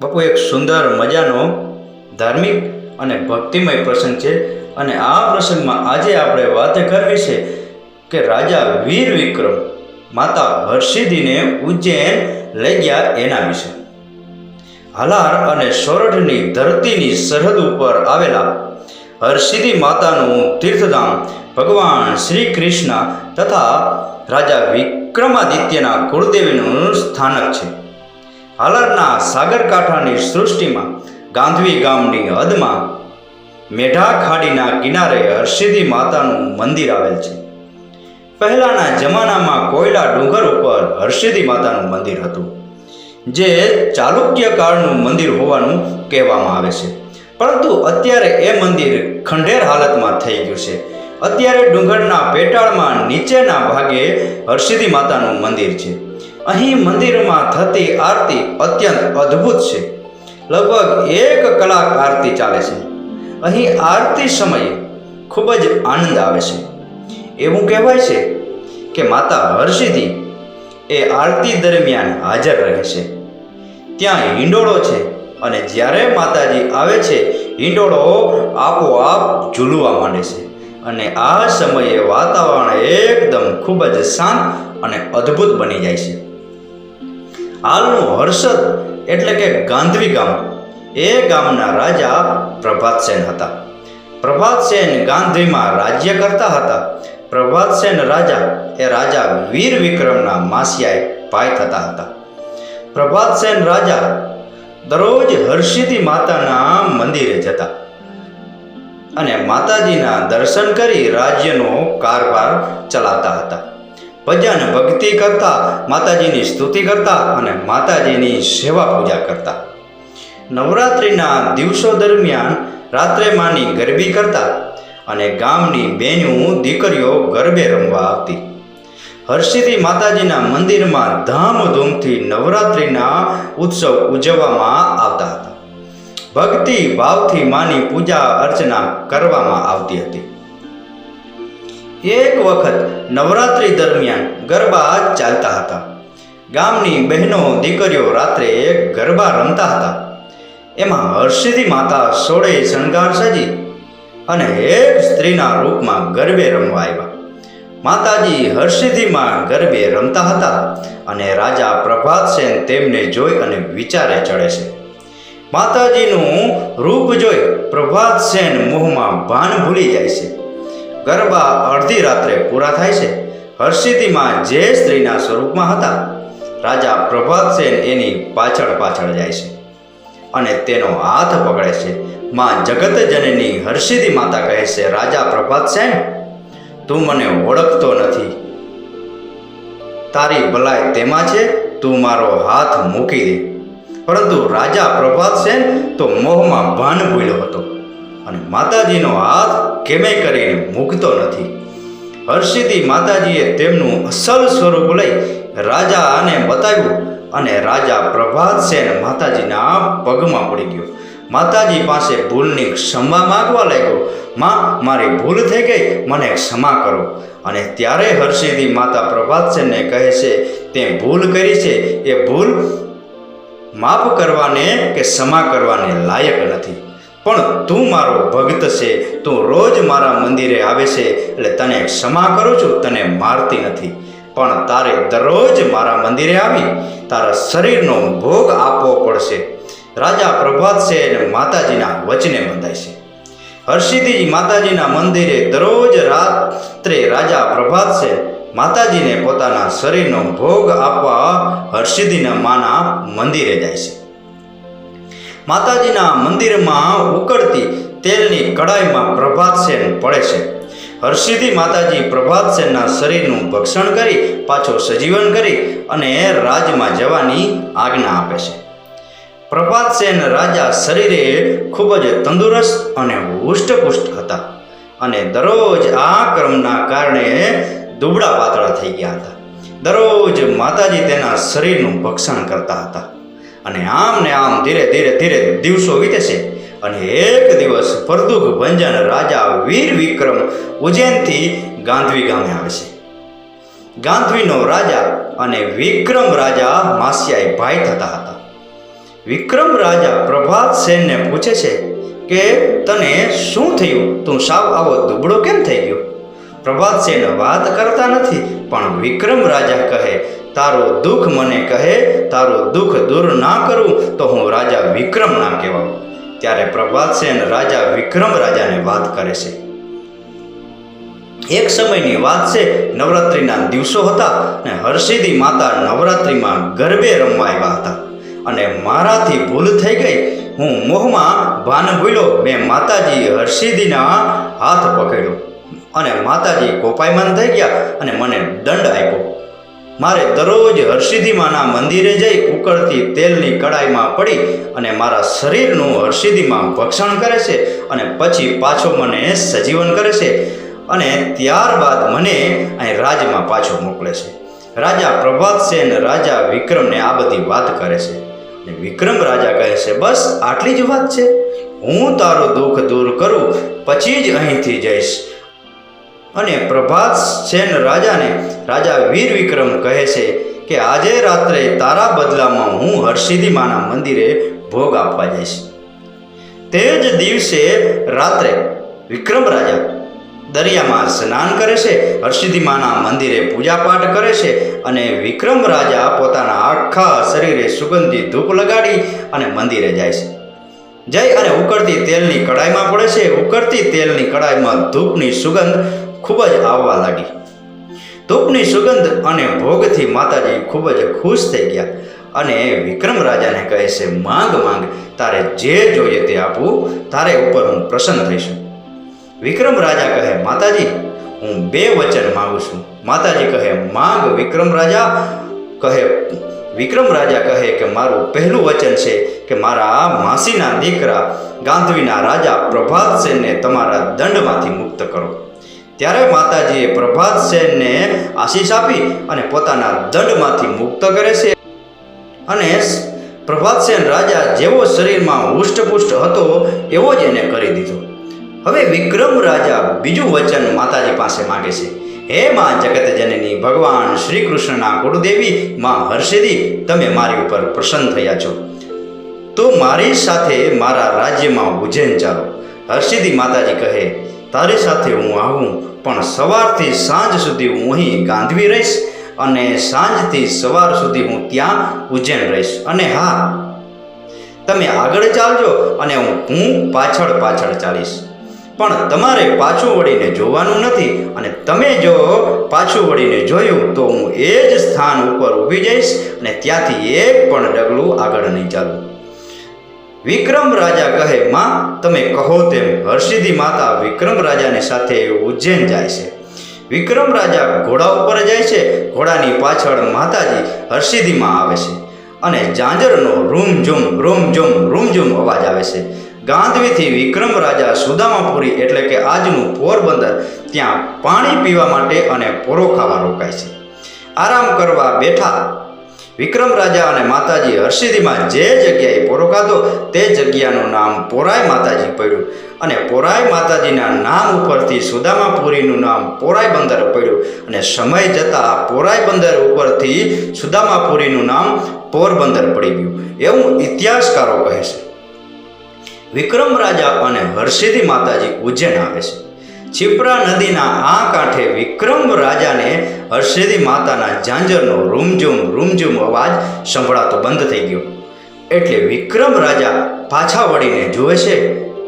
બાપુ, એક સુંદર મજાનો ધાર્મિક અને ભક્તિમય પ્રસંગ છે અને આ પ્રસંગમાં આજે આપણે વાત કરવી છે કે રાજા વીર વિક્રમ માતા હર્ષિદીને ઉજ્જૈન લઈ ગયા એના વિશે. હલાર અને સોરઠની ધરતીની સરહદ ઉપર આવેલા હર્ષિદી માતાનું તીર્થધામ ભગવાન શ્રી કૃષ્ણ તથા રાજા વિક્રમાદિત્યના કુળદેવીનું સ્થાનક છે. હાલારના સાગરકાંઠાની સૃષ્ટિમાં, ગાંધવી ગામની હદમાં, મેઢા ખાડીના કિનારે હર્ષિદી માતાનું મંદિર આવેલ છે. પહેલાના જમાનામાં કોયલા ડુંગર ઉપર હર્ષિદી માતાનું મંદિર હતું, જે ચાલુક્ય કાળનું મંદિર હોવાનું કહેવામાં આવે છે. પરંતુ અત્યારે એ મંદિર ખંડેર હાલતમાં થઈ ગયું છે. અત્યારે ડુંગરના પેટાળમાં નીચેના ભાગે હર્ષિદી માતાનું મંદિર છે. અહીં મંદિરમાં થતી આરતી અત્યંત અદ્ભુત છે. લગભગ એક કલાક આરતી ચાલે છે. અહીં આરતી સમયે ખૂબ જ આનંદ આવે છે. એવું કહેવાય છે કે માતા હર્ષિદી એ આરતી દરમિયાન હાજર રહે છે. ત્યાં હિંડોળો છે અને જ્યારે માતાજી આવે છે, હિંડોળો આપોઆપ ઝૂલવા માંડે છે અને આ સમયે વાતાવરણ એકદમ ખૂબ જ શાંત અને અદ્ભુત બની જાય છે. હાલનું હર્ષદ એટલે કે ગાંધવી ગામ. એ ગામના રાજા પ્રભાતસેન હતા. પ્રભાતસેન ગાંધીમાં રાજ્ય કરતા હતા. પ્રભાતસેન રાજા એ રાજા વીર વિક્રમના માસિયાએ ભાઈ થતા હતા. પ્રભાતસેન રાજા દરરોજ હર્ષિતી માતાના મંદિરે જતા અને માતાજીના દર્શન કરી રાજ્યનો કારભાર ચલાવતા હતા. ભજન ભક્તિ કરતા, માતાજીની સ્તુતિ કરતા અને માતાજીની સેવા પૂજા કરતા. નવરાત્રિના દિવસો દરમિયાન રાત્રે માની ગરબી કરતા અને ગામની બેનું દીકરીઓ ગરબે રમવા આવતી. હર્ષિથી માતાજીના મંદિરમાં ધામધૂમથી નવરાત્રિના ઉત્સવ ઉજવવામાં આવતા હતા. ભક્તિ ભાવથી માની પૂજા અર્ચના કરવામાં આવતી હતી. એક વખત નવરાત્રિ દરમિયાન ગરબા ચાલતા હતા. ગામની બહેનો દીકરીઓ રાત્રે ગરબા રમતા હતા. એમાં હર્ષિદી માતા સોળે શણગાર સજી અને એક સ્ત્રીના રૂપમાં ગરબે રમવા આવ્યા. માતાજી હર્ષિદીમાં ગરબે રમતા હતા અને રાજા પ્રભાતસેન તેમને જોઈ અને વિચારે ચડે છે. માતાજીનું રૂપ જોઈ પ્રભાતસેન મોહમાં ભાન ભૂલી જાય છે. ગરબા અડધી રાત્રે પૂરા થાય છે. હર્ષિતિમાં જે સ્ત્રીના સ્વરૂપમાં હતા, રાજા પ્રભાતસેન એની પાછળ પાછળ જાય છે અને તેનો હાથ પકડે છે. માં જગત જનની હર્ષિદી માતા કહે છે, રાજા પ્રભાતસેન તું મને ઓળખતો નથી. તારી ભલાઈ તેમાં છે, તું મારો હાથ મૂકી દે. પરંતુ રાજા પ્રભાતસેન તો મોહમાં ભાન ભૂલ્યો હતો. અને માતાજીનો હાથ કેમે કરીને મૂકતો નથી. હર્ષિથી માતાજીએ તેમનું અસલ સ્વરૂપ લઈ રાજાને બતાવ્યું અને રાજા પ્રભાતસેન માતાજીના પગમાં પડી ગયો. માતાજી પાસે ભૂલની ક્ષમા માગવા લાગ્યો, માં, મારી ભૂલ થઈ ગઈ, મને ક્ષમા કરો. અને ત્યારે હર્ષિથી માતા પ્રભાતસેનને કહે છે, તે ભૂલ કરી છે. એ ભૂલ માફ કરવાને કે ક્ષમા કરવાને લાયક નથી. પણ તું મારો ભક્ત છે, તું રોજ મારા મંદિરે આવે છે, એટલે તને ક્ષમા કરું છું, તને મારતી નથી. પણ તારે દરરોજ મારા મંદિરે આવી, તારા શરીરનો ભોગ આપવો પડશે. રાજા પ્રભાત છે અને માતાજીના વચને બંધાય છે. હર્ષિદી માતાજીના મંદિરે દરરોજ રાત્રે રાજા પ્રભાત છે, માતાજીને પોતાના શરીરનો ભોગ આપવા હર્ષિદીના માના મંદિરે જાય છે. માતાજીના મંદિરમાં ઉકળતી તેલની કડાઈમાં પ્રભાતસેન પડે છે. હર્ષિથી માતાજી પ્રભાતસેનના શરીરનું ભક્ષણ કરી, પાછો સજીવન કરી અને રાજમાં જવાની આજ્ઞા આપે છે. પ્રભાતસેન રાજા શરીરે ખૂબ જ તંદુરસ્ત અને હુષ્ટપુષ્ટ હતા અને દરરોજ આ ક્રમના કારણે દુબળા પાતળા થઈ ગયા હતા. દરરોજ માતાજી તેના શરીરનું ભક્ષણ કરતા હતા. અને આમ ને આમ ધીરે ધીરે ધીરે દિવસો વીતે છે. અને એક દિવસ પરદુખ ભંજન રાજા વીર વિક્રમ ઉજ્જૈનથી ગાંધવી ગામે આવે છે. ગાંધવીનો રાજા અને વિક્રમ રાજા માસિયાએ ભાઈ થતા હતા. વિક્રમ રાજા પ્રભાત સેનને પૂછે છે કે, તને શું થયું? તું સાવ આવો દુબળો કેમ થઈ ગયો? પ્રભાત સેન વાત કરતા નથી, પણ વિક્રમ રાજા કહે તારું દુઃખ મને કહે, તારું દુઃખ દૂર ના કરું, તો હું રાજા વિક્રમ ના કહેવાઉં. ત્યારે પ્રભાત સેન રાજા વિક્રમ રાજાને વાત કરે છે. એક સમયની વાત છે, નવરાત્રિના દિવસો હતા ને હર્ષિદી માતા નવરાત્રિમાં ગરબે રમવા આવ્યા હતા. અને મારાથી ભૂલ થઈ ગઈ. હું મોહમાં ભાન ભૂલ્યો, મેં માતાજી હર્ષિદીના હાથ પકડ્યો. અને માતાજી કોપાયમાન થઈ ગયા અને મને દંડ આપ્યો. મારે દરરોજ હર્ષિધિમાના મંદિરે જઈ ઉકળતી તેલની કડાઈમાં પડી અને મારા શરીરનું હર્ષિધિમાં ભક્ષણ કરે છે અને પછી પાછો મને સજીવન કરે છે અને ત્યારબાદ મને અહીં રાજમાં પાછો મોકલે છે. રાજા પ્રભાત સેન રાજા વિક્રમને આ બધી વાત કરે છે. અને વિક્રમ રાજા કહે છે, બસ આટલી જ વાત છે. હું તારું દુઃખ દૂર કરું, પછી જ અહીંથી જઈશ. અને પ્રભાત સેન રાજાને રાજા વીર વિક્રમ કહે છે કે આજે રાત્રે તારા બદલામાં હું હરસિદ્ધિ માના મંદિરે ભોગ આપવા જઈશ. તે જ દિવસે રાત્રે વિક્રમ રાજા દરિયામાં સ્નાન કરે છે હરસિદ્ધિ માના મંદિરે પૂજાપાઠ કરે છે અને વિક્રમ રાજા પોતાના આખા શરીરે સુગંધી ધૂપ લગાડી અને મંદિરે જાય છે. જઈ અને ઉકળતી તેલની કડાઈમાં પડે છે, ઉકળતી તેલની કડાઈમાં ધૂપની સુગંધ ખૂબ જ આવવા લાગી. ધૂપની સુગંધ અને ભોગથી માતાજી ખૂબ જ ખુશ થઈ ગયા અને વિક્રમ રાજાને કહે છે, માંગ માંગ, તારે જે જોઈએ તે આપું, તારે ઉપર હું પ્રસન્ન થઈશું. વિક્રમ રાજા કહે, માતાજી, હું બે વચન માગું છું. માતાજી કહે, માંગ, વિક્રમ રાજા. કહે, વિક્રમ રાજા કહે કે, મારું પહેલું વચન છે કે મારા માસીના દીકરા ગાંધીના રાજા પ્રભાતસેનને તમારા દંડમાંથી મુક્ત કરો. ત્યારે માતાજીએ પ્રભાત સેનને આશીષ આપી અને પોતાના દંડમાંથી મુક્ત કરે છે. અને પ્રભાતસેન રાજા જેવો શરીરમાં હુષ્ટપુષ્ટ હતો, એવો જ એને કરી દીધો. હવે વિક્રમ રાજા બીજું વચન માતાજી પાસે માંગે છે. હે માં જગત જનની ભગવાન શ્રી કૃષ્ણના ગુરુદેવી માં હર્ષિદી, તમે મારી ઉપર પ્રસન્ન થયા છો. તો મારી સાથે મારા રાજ્યમાં ઉજ્જૈન ચાલો. હર્ષિદી માતાજી કહે તારી સાથે હું આવું, પણ સવારથી સાંજ સુધી હું અહીં ગાંધવી રહીશ અને સાંજથી સવાર સુધી હું ત્યાં ઉજ્જૈન રહીશ. અને હા, તમે આગળ ચાલજો અને હું હું પાછળ પાછળ ચાલીશ. પણ તમારે પાછું વળીને જોવાનું નથી અને તમે જો પાછું વળીને જોયું તો હું એ જ સ્થાન ઉપર ઊભી જઈશ અને ત્યાંથી એક પણ ડગલું આગળ નહીં ચાલું. વિક્રમ રાજા કહે, માં, તમે કહો તેમ હર્ષિદી માતા વિક્રમ રાજાની સાથે ઉજ્જૈન જાય છે. વિક્રમ રાજા ઘોડા ઉપર જાય છે, ઘોડાની પાછળ માતાજી હર્ષિદીમાં આવે છે અને ઝાંઝરનો રૂમઝુમ રૂમઝુમ રૂમઝુમ અવાજ આવે છે. ગાંધવીથી વિક્રમ રાજા સુદામાપુરી એટલે કે આજનું પોરબંદર ત્યાં પાણી પીવા માટે અને પોરો ખાવા રોકાય છે. આરામ કરવા બેઠા વિક્રમ રાજા અને માતાજી હર્ષિદીમાં જે જગ્યાએ પોરો ખાધો, તે જગ્યાનું નામ પોરાય માતાજી પડ્યું. અને પોરાય માતાજીના નામ ઉપરથી સુદામાપુરીનું નામ પોરાય બંદર પડ્યું. અને સમય જતાં પોરાય બંદર ઉપરથી સુદામાપુરીનું નામ પોરબંદર પડી ગયું. એવું ઇતિહાસકારો કહે છે. વિક્રમ રાજા અને હર્ષિદી માતાજી ઉજ્જૈન આવે છે. છિપ્રા નદીના આ કાંઠે વિક્રમ રાજાને હર્ષેદી માતાના ઝાંઝરનો રૂમઝુમ રૂમઝુમ અવાજ સંભળાતો બંધ થઈ ગયો. એટલે વિક્રમ રાજા પાછા વળીને જુએ છે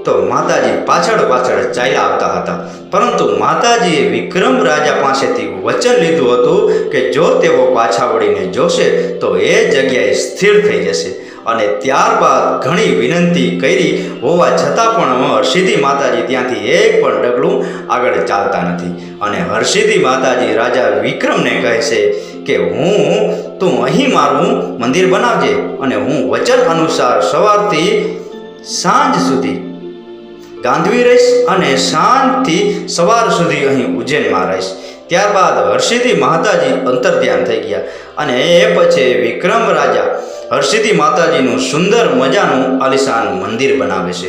તો માતાજી પાછળ પાછળ ચાલ્યા આવતા હતા. પરંતુ માતાજીએ વિક્રમ રાજા પાસેથી વચન લીધું હતું કે જો તેઓ પાછા વળીને જોશે તો એ જગ્યાએ સ્થિર થઈ જશે. અને ત્યારબાદ ઘણી વિનંતી કરી, હોવા છતાં પણ હર્ષિદી માતાજી ત્યાંથી એક પણ ડગલું આગળ ચાલતા નથી. અને હર્ષિદી માતાજી રાજા વિક્રમને કહે છે કે, હું, તું અહીં મારું મંદિર બનાવજે અને હું વચન અનુસાર સવારથી સાંજ સુધી ગાંધવી રહીશ અને સાંજથી સવાર સુધી અહીં ઉજ્જૈનમાં રહીશ. ત્યારબાદ હર્ષિદી માતાજી અંતર્ધ્યાન થઈ ગયા અને એ પછી વિક્રમ રાજા હર્ષિદી માતાજીનું સુંદર મજાનું આલિશાન મંદિર બનાવે છે.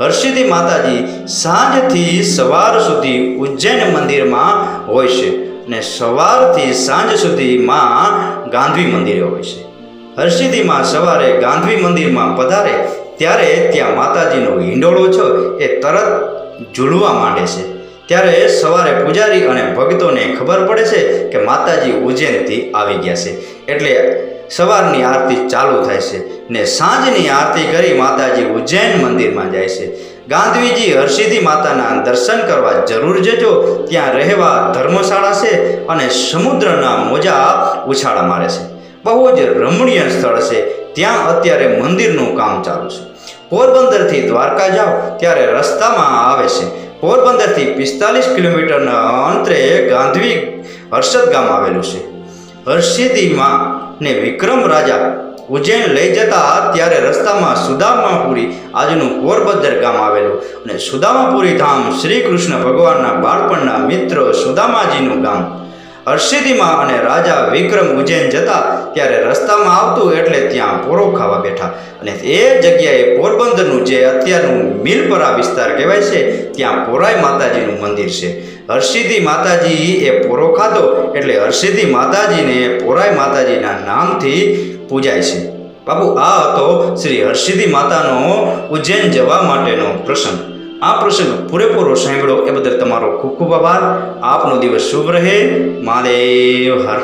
હર્ષિદી માતાજી સાંજથી સવાર સુધી ઉજ્જૈન મંદિરમાં હોય છે અને સવારથી સાંજ સુધીમાં ગાંધી મંદિરે હોય છે. હરસિદ્ધિમાં સવારે ગાંધી મંદિરમાં પધારે ત્યારે ત્યાં માતાજીનો હિંડોળો છે એ તરત ઝૂલવા માંડે છે. ત્યારે સવારે પૂજારી અને ભક્તોને ખબર પડે છે કે માતાજી ઉજ્જૈનથી આવી ગયા છે. એટલે સવારની આરતી ચાલુ થાય છે ને સાંજની આરતી કરી માતાજી ઉજ્જૈન મંદિરમાં જાય છે. ગાંધીજી હરસિદ્ધિ માતાના દર્શન કરવા જરૂર જજો. ત્યાં રહેવા ધર્મશાળા છે અને સમુદ્રના મોજા ઉછાળા મારે છે. બહુ જ રમણીય સ્થળ છે. ત્યાં અત્યારે મંદિરનું કામ ચાલુ છે. પોરબંદરથી દ્વારકા જાઓ, ત્યારે રસ્તામાં આવે છે. પોરબંદરથી પિસ્તાલીસ કિલોમીટરના અંતરે ગાંધવી હર્ષદ ગામ આવેલું છે. હર્ષિદીમાં ને વિક્રમ રાજા ઉજ્જૈન લઈ જતા ત્યારે રસ્તામાં સુદામાપુરી આજનું પોરબંદર ગામ આવેલું અને સુદામાપુરી ધામ શ્રી કૃષ્ણ ભગવાનના બાળપણના મિત્ર સુદામાજીનું ગામ હર્ષિદીમાં અને રાજા વિક્રમ ઉજ્જૈન જતા ત્યારે રસ્તામાં આવતું એટલે ત્યાં પોરો ખાવા બેઠા. અને એ જગ્યાએ પોરબંદરનું જે અત્યારનું મિલપરા વિસ્તાર કહેવાય છે, ત્યાં પોરાય માતાજીનું મંદિર છે. હર્ષિદી માતાજી એ પોરો ખાધો એટલે હર્ષિદી માતાજીને પોરાય માતાજીના નામથી પૂજાય છે. બાબુ આ હતો શ્રી હર્ષિદી માતાનો ઉજ્જૈન જવા માટેનો પ્રસંગ. આ પ્રસંગ પૂરેપૂરો સાંભળો એ બદલ તમારો ખૂબ ખૂબ આભાર. આપનો દિવસ શુભ રહે. મહાદેવ, હર